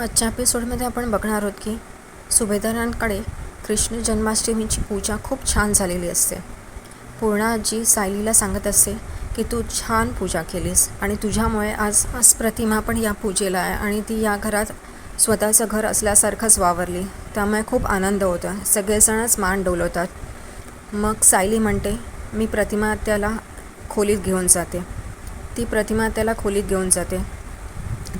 आजच्या एपिसोडमध्ये आपण बघणार आहोत की सुभेदारांकडे कृष्ण जन्माष्टमीची पूजा खूप छान झालेली असते. पूर्णा आजी सायलीला सांगत असते की तू छान पूजा केलीस आणि तुझ्यामुळे आज आज प्रतिमा पण या पूजेला आहे आणि ती या घरात स्वतःचं घर असल्यासारखंच वावरली. त्यामुळे खूप आनंद होता. सगळेजणच मान डोलवतात. मग सायली म्हणते मी प्रतिमा त्याला खोलीत घेऊन जाते. ती प्रतिमा त्याला खोलीत घेऊन जाते.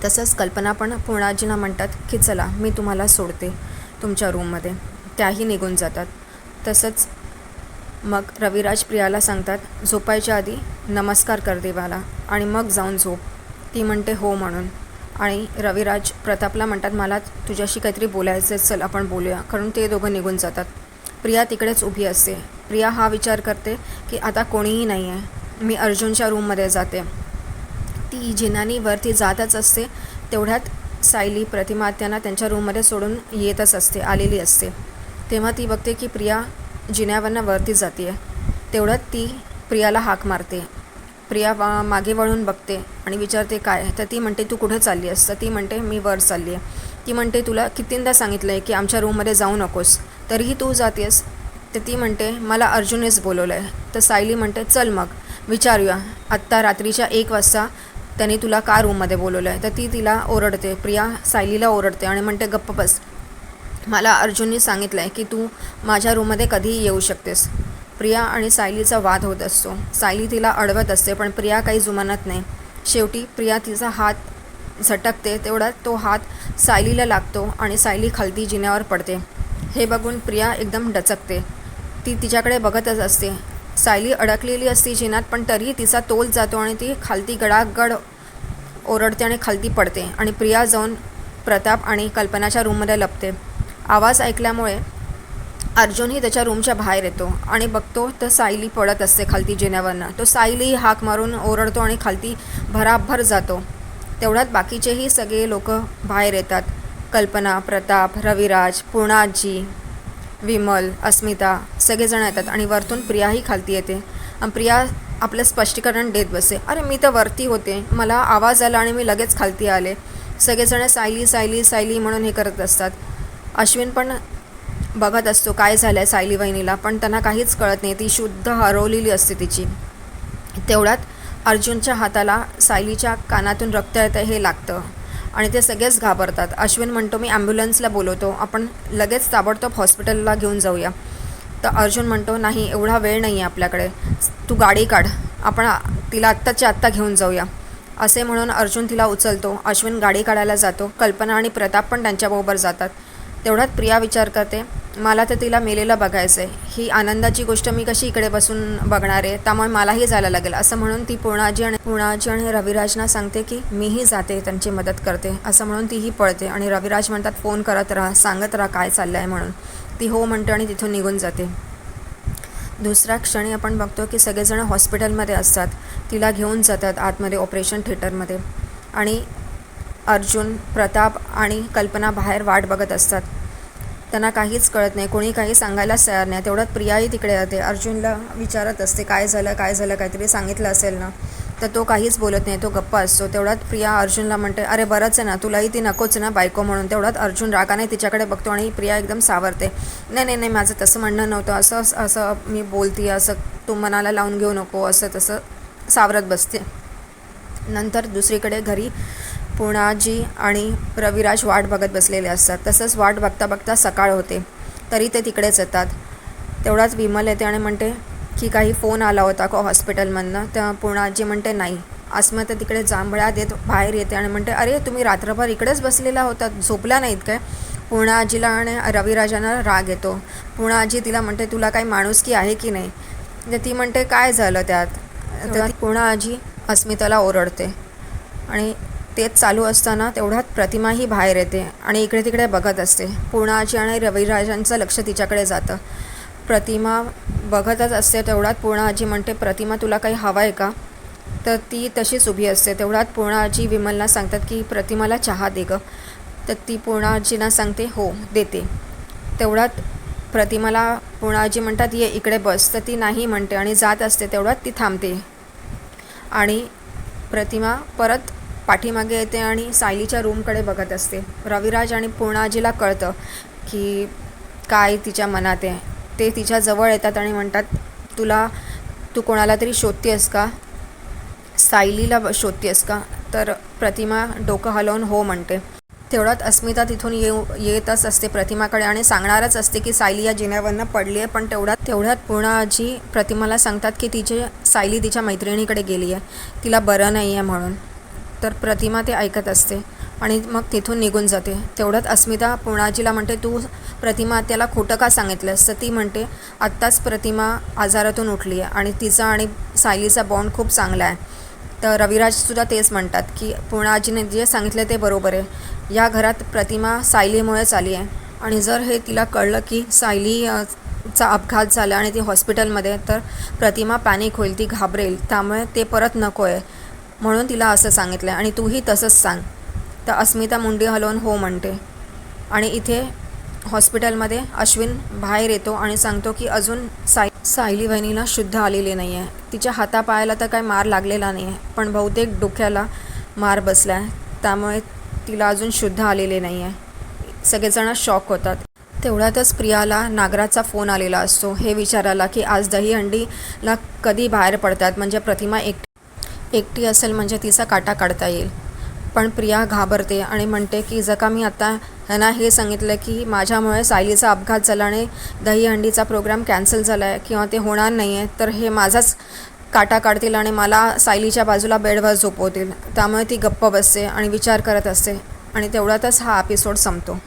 तसंच कल्पना पण पूर्णाजींना म्हणतात की चला मी तुम्हाला सोडते तुमच्या रूममध्ये. त्याही निघून जातात. तसंच मग रविराज प्रियाला सांगतात झोपायच्या आधी नमस्कार कर देवाला आणि मग जाऊन झोप. ती म्हणते हो म्हणून. आणि रविराज प्रतापला म्हणतात मला तुझ्याशी काहीतरी बोलायचं चल आपण बोलूया. कारण ते दोघं निघून जातात. प्रिया तिकडेच उभी असते. प्रिया हा विचार करते की आता कोणीही नाही आहे मी अर्जुनच्या रूममध्ये जाते. ती जिनानी वरती जातच असते तेवढ्यात सायली प्रतिमा त्यांना त्यांच्या रूममध्ये सोडून येतच असते आलेली असते. तेव्हा ती बघते की प्रिया जिन्यावरनं वरती जाते आहे तेवढ्यात ती प्रियाला हाक मारते. प्रिया मागे वळून बघते आणि विचारते काय? तर ती म्हणते तू कुठं चालली आहेस तर ती म्हणते मी वर चालली आहे ती म्हणते तुला कितींदा सांगितलं आहे की आमच्या रूममध्ये जाऊ नकोस तरीही तू जातेस तर ती म्हणते मला अर्जुनेच बोलवलं आहे तर सायली म्हणते चल मग विचारूया. आत्ता रात्रीच्या एक वाजता त्यांनी तुला का रूममध्ये बोलवलं आहे तर ती तिला ओरडते. प्रिया सायलीला ओरडते आणि म्हणते गप्प बस. मला अर्जुननी सांगितलं आहे की तू माझ्या रूममध्ये कधीही येऊ शकतेस. प्रिया आणि सायलीचा वाद होत असतो. सायली तिला अडवत असते पण प्रिया काही जुमानत नाही. शेवटी प्रिया तिचा हात झटकते तेवढ्यात तो हात सायलीला लागतो आणि सायली खालती जिन्यावर पडते. हे बघून प्रिया एकदम डचकते. ती तिच्याकडे बघतच असते. सायली अडकलेली असती जिनात पण तरीही तिचा तोल जातो आणि ती खालती गडागड ओरडते आणि खालती पडते आणि प्रिया जाऊन प्रताप आणि कल्पनाच्या रूममध्ये लपते. आवाज ऐकल्यामुळे अर्जुनही त्याच्या रूमच्या बाहेर येतो आणि बघतो तर सायली पडत असते खालती जिन्यावरनं. तो सायली हाक मारून ओरडतो आणि खालती भराभर जातो. तेवढ्यात बाकीचेही सगळे लोक बाहेर येतात. कल्पना प्रताप रविराज पूर्णाजी विमल अस्मिता सगळेजण येतात आणि वरतून प्रियाही खालती येते. आणि प्रिया आपलं स्पष्टीकरण देत बसते अरे मी तर वरती होते. मला आवाज आला आणि मी लगेच खालती आले. सगळेजण सायली सायली सायली म्हणून हे करत असतात. अश्विन पण बघत असतो काय झालं आहे सायली वहिनीला पण त्यांना काहीच कळत नाही. ती शुद्ध हरवलेली असते तिची. तेवढ्यात अर्जुनच्या हाताला सायलीच्या कानातून रक्त येतं हे लागतं. आणि ते सगळेच घाबरतात. अश्विन म्हणतो मी ॲम्ब्युलन्सला बोलवतो. आपण लगेच ताबडतोब हॉस्पिटलला घेऊन जाऊया. तर अर्जुन म्हणतो नाही एवढा वेळ नाही आहे आपल्याकडे. तू गाडी काढ. आपण तिला आत्ताच्या आत्ता घेऊन जाऊया. असे म्हणून अर्जुन तिला उचलतो. अश्विन गाडी काढायला जातो. कल्पना आणि प्रताप पण त्यांच्याबरोबर जातात. तेवढ्यात प्रिया विचार करते मला तर तिला मेलेलं बघायचं आहे ही आनंदाची गोष्ट मी कशी इकडे बसून बघणार आहे? त्यामुळे मलाही जायला लागेल. असं म्हणून ती पूर्णाजी आणि पूर्णाजी आणि रविराजना सांगते की मीही जाते त्यांची मदत करते. असं म्हणून तीही पळते आणि रविराज म्हणतात फोन करत राहा सांगत राहा काय चाललं आहे म्हणून. ती हो म्हणते आणि तिथून निघून जाते. दुसऱ्या क्षणी आपण बघतो की सगळेजण हॉस्पिटलमध्ये असतात. तिला घेऊन जातात आतमध्ये ऑपरेशन थिएटरमध्ये. आणि अर्जुन प्रताप आणि कल्पना बाहेर वाट बघत असतात. त्यांना काहीच कळत नाही. कोणी काही सांगायलाच तयार नाही. तेवढ्यात प्रियाही तिकडे येते. अर्जुनला विचारत असते काय झालं? काय झालं? काहीतरी सांगितलं असेल ना? तर तो काहीच बोलत नाही तो गप्पा असतो. तेवढ्यात प्रिया अर्जुनला म्हणते अरे बरंच आहे ना तुलाही ती नकोच ना बायको म्हणून. तेवढ्यात अर्जुन रागाने तिच्याकडे बघतो आणि प्रिया एकदम सावरते नाही नाही नाही माझं तसं म्हणणं नव्हतं. असं असं मी बोलते असं तू मनाला लावून घेऊ नको असं तसं सावरत बसते. नंतर दुसरीकडे घरी पूर्णाजी आणि रविराज वाट बघत बसलेले असतात. तसंच वाट बघता बघता सकाळ होते तरी ते तिकडेच येतात. तेवढाच विमल येते आणि म्हणते की काही फोन आला होता का हॉस्पिटलमधनं तर पूर्णाजी म्हणते नाही अस्मिता तिकडे जांभळ्या देत बाहेर येते. आणि म्हणते अरे तुम्ही रात्रभर इकडेच बसलेला होता झोपला नाहीत काय? पूर्णाजीला आणि रविराजांना राग येतो. पूर्णाजी तिला म्हणते तुला काही माणुसकी आहे की नाही? तर ती म्हणते काय झालं त्यात? तेव्हा पूर्णाजी अस्मिताला ओरडते. आणि तेच चालू असताना तेवढ्यात प्रतिमाही बाहेर येते आणि इकडे तिकडे बघत असते. पूर्णाजी आणि रविराजांचं लक्ष तिच्याकडे जातं. प्रतिमा बघतच असते तेवढ्यात पूर्ण आजी म्हणते प्रतिमा तुला काही हवं आहे का? तर ती तशीच उभी असते. तेवढ्यात पूर्ण आजी विमलला सांगतात की प्रतिमाला चहा दे गं. तर ती पूर्णाजींना सांगते हो देते. तेवढ्यात प्रतिमाला पूर्णाजी म्हणतात ये इकडे बस. तर ती नाही म्हणते आणि जात असते. तेवढ्यात ती थांबते. आणि प्रतिमा परत पाठीमागे येते आणि सायलीच्या रूमकडे बघत असते. रविराज आणि पूर्णाजीला कळतं की काय तिच्या मनात आहे? ते तिच्या जवळ येतात आणि म्हणतात तुला तू कोणाला तरी शोधतेस का? सायलीला ब- शोधतेस का? तर प्रतिमा डोकं हलवून हो म्हणते. तेवढ्यात अस्मिता तिथून येऊ येतच असते प्रतिमाकडे आणि सांगणारच असते की सायली या जिन्यावरनं पडली आहे पण तेवढ्यात तेवढ्यात पूर्ण आजी प्रतिमाला सांगतात की तिचे सायली तिच्या मैत्रिणीकडे गेली आहे तिला बरं नाही आहे म्हणून. तर प्रतिमा ते ऐकत असते. आणि मग तिथून निघून जाते. तेवढ्यात अस्मिता पुणाजीला म्हणते तू प्रतिमा त्याला खोटं का सांगितलंस? तर ती म्हणते आत्ताच प्रतिमा आजारातून उठली आहे आणि तिचा आणि सायलीचा बॉन्ड खूप चांगला आहे. तर रविराजसुद्धा तेच म्हणतात की पुणाजीने जे सांगितलं ते बरोबर आहे. या घरात प्रतिमा सायलीमुळेच आली आहे. आणि जर हे तिला कळलं की सायली चा अपघात झाला आणि ती हॉस्पिटलमध्ये तर प्रतिमा पॅनिक होईल ती घाबरेल. त्यामुळे ते परत नको आहे. म्हणून तिला असं सांगितलं आहे आणि तूही तसंच सांग. तर अस्मिता मुंडी हलवून हो म्हणते. आणि इथे हॉस्पिटलमध्ये अश्विन बाहेर येतो आणि सांगतो की अजून साय सायली वहिनीला शुद्ध आलेली नाही आहे तिच्या हातापायाला तर काही मार लागलेला नाही आहे पण बहुतेक डोक्याला मार बसला आहे त्यामुळे तिला अजून शुद्ध आलेले नाही आहे सगळेजण शॉक होतात. तेवढ्यातच प्रियाला नागराचा फोन आलेला असतो. हे विचारायला की आज दहीहंडीला कधी बाहेर पडतात? म्हणजे प्रतिमा एक एकटी असेल म्हणजे तिचा काटा काढता येईल. पण प्रिया घाबरते आणि म्हणते की जर का मी आता ह्यांना हे सांगितलं की माझ्यामुळे सायलीचा अपघात झाला आणि दहीहंडीचा प्रोग्राम कॅन्सल झाला आहे किंवा ते होणार नाही आहे तर हे माझाच काटा काढतील आणि मला सायलीच्या बाजूला बेडवर झोपवतील. त्यामुळे ती गप्प बसते आणि विचार करत असते आणि तेवढ्यातच हा एपिसोड संपतो.